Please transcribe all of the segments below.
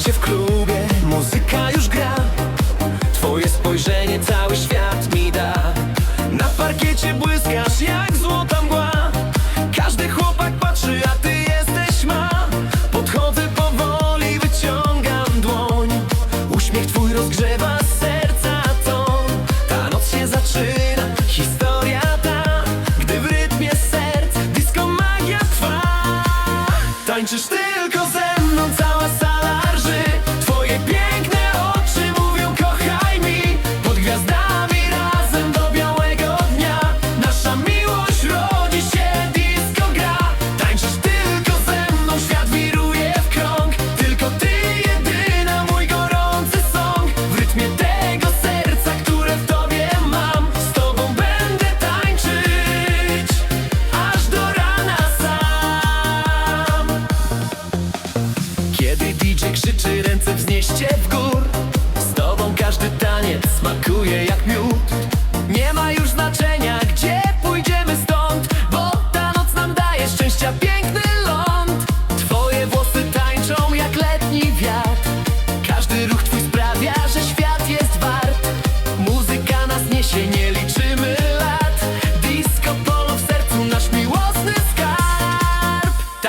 cię w klubie, muzyka już gra. Twoje spojrzenie cały świat mi da. Na parkiecie błyskasz jak złota mgła. Każdy chłopak patrzy, a ty jesteś ma. Podchodzę powoli, wyciągam dłoń. Uśmiech twój rozgrzewa serca ton. Ta noc się zaczyna, historia ta. Gdy w rytmie serc disco magia trwa. Tańczysz tylko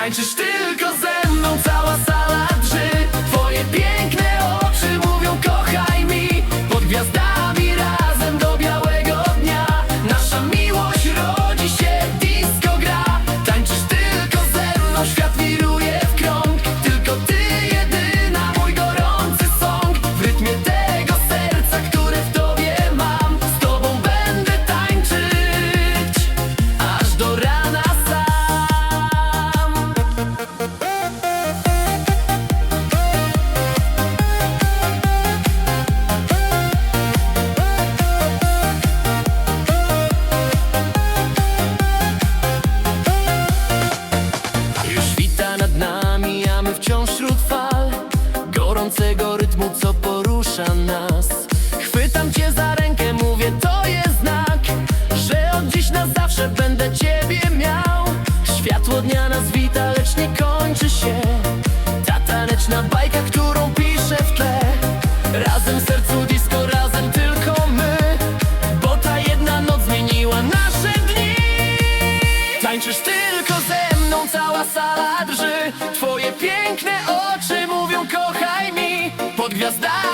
skarb Tańczysz tylko dnia nas wita, lecz nie kończy się. Ta taneczna bajka, którą piszę w tle. Razem sercu disco, razem tylko my. Bo ta jedna noc zmieniła nasze dni. Tańczysz tylko ze mną, cała sala drży. Twoje piękne oczy mówią kochaj mi. Pod gwiazdami